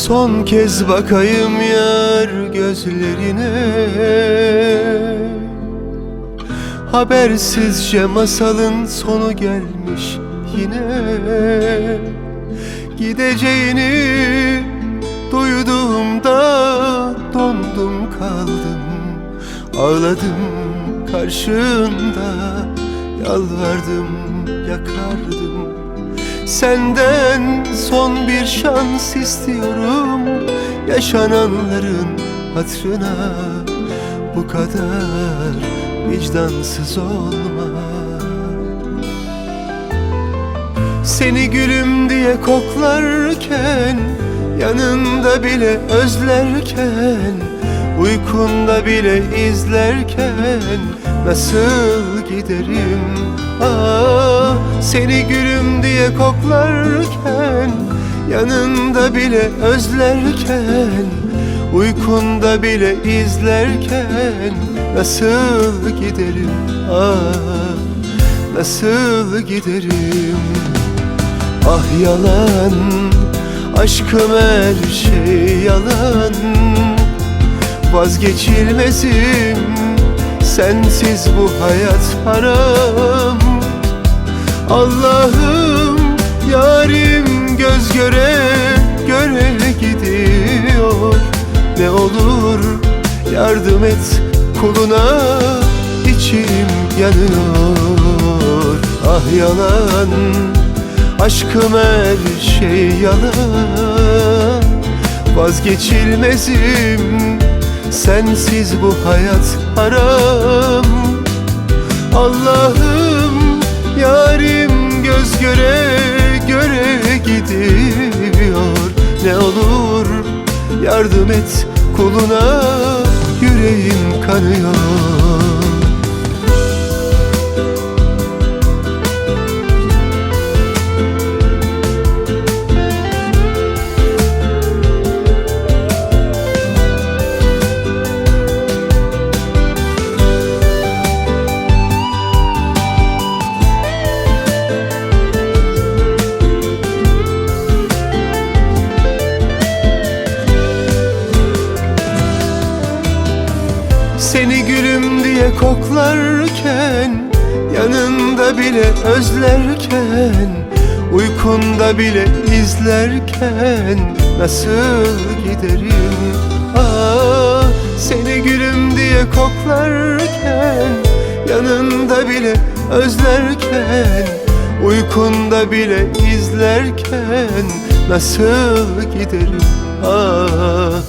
Son kez bakayım yar gözlerine. Habersizce masalın sonu gelmiş yine. Gideceğini duyduğumda dondum kaldım. Ağladım karşında yalvardım yakardım Senden son bir şans istiyorum Yaşananların hatırına Bu kadar vicdansız olma. Seni gülüm diye koklarken Yanında bile özlerken Uykunda bile izlerken Nasıl giderim? Ah Seni gülüm diye koklarken Yanında bile özlerken Uykunda bile izlerken Nasıl giderim? Ah Nasıl giderim? Ah yalan Aşkım her şey yalan. Vazgeçilmezim Sensiz bu hayat haram Allah'ım yarim göz göre göre gidiyor. Ne olur yardım et kuluna içim yanıyor. Ah yalan aşkım her şey yalan. Vazgeçilmezim sensiz bu hayat haram. Allah'ım yarim göz göre göre gidiyor. Ne olur yardım et kuluna yüreğim kanıyor Seni gülüm diye koklarken Yanında bile özlerken Uykunda bile izlerken Nasıl giderim? Ah Seni gülüm diye koklarken Yanında bile özlerken Uykunda bile izlerken Nasıl giderim? Ah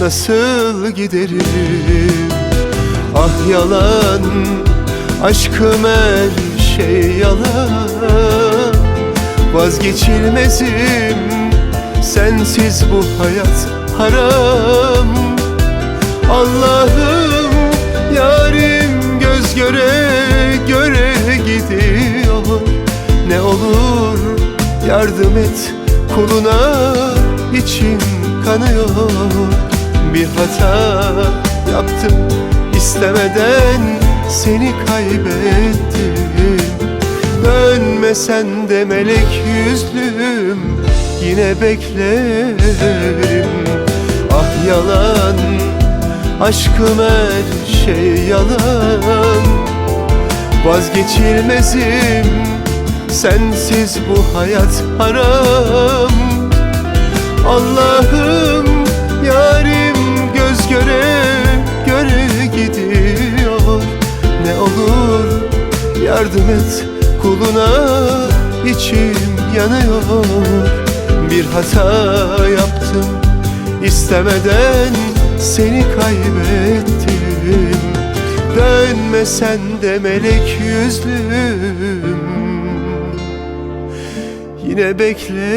Nasıl giderim Ah yalan Aşkım her şey yalan. Vazgeçilmezim Sensiz bu hayat haram. Allah'ım yarim göz göre göre gidiyor. Ne olur yardım et kuluna içim kanıyor. Bir hata yaptım istemeden seni kaybettim. Dönmesen de melek yüzlüm yine beklerim. Ah yalan aşkım her şey yalan. Vazgeçilmezim sensiz bu hayat haram. Allah'ım yarim göz göre yardım et kuluna içim yanıyor. Bir hata yaptım istemeden seni kaybettim. Dönmesen de melek yüzlüm. Yine beklerim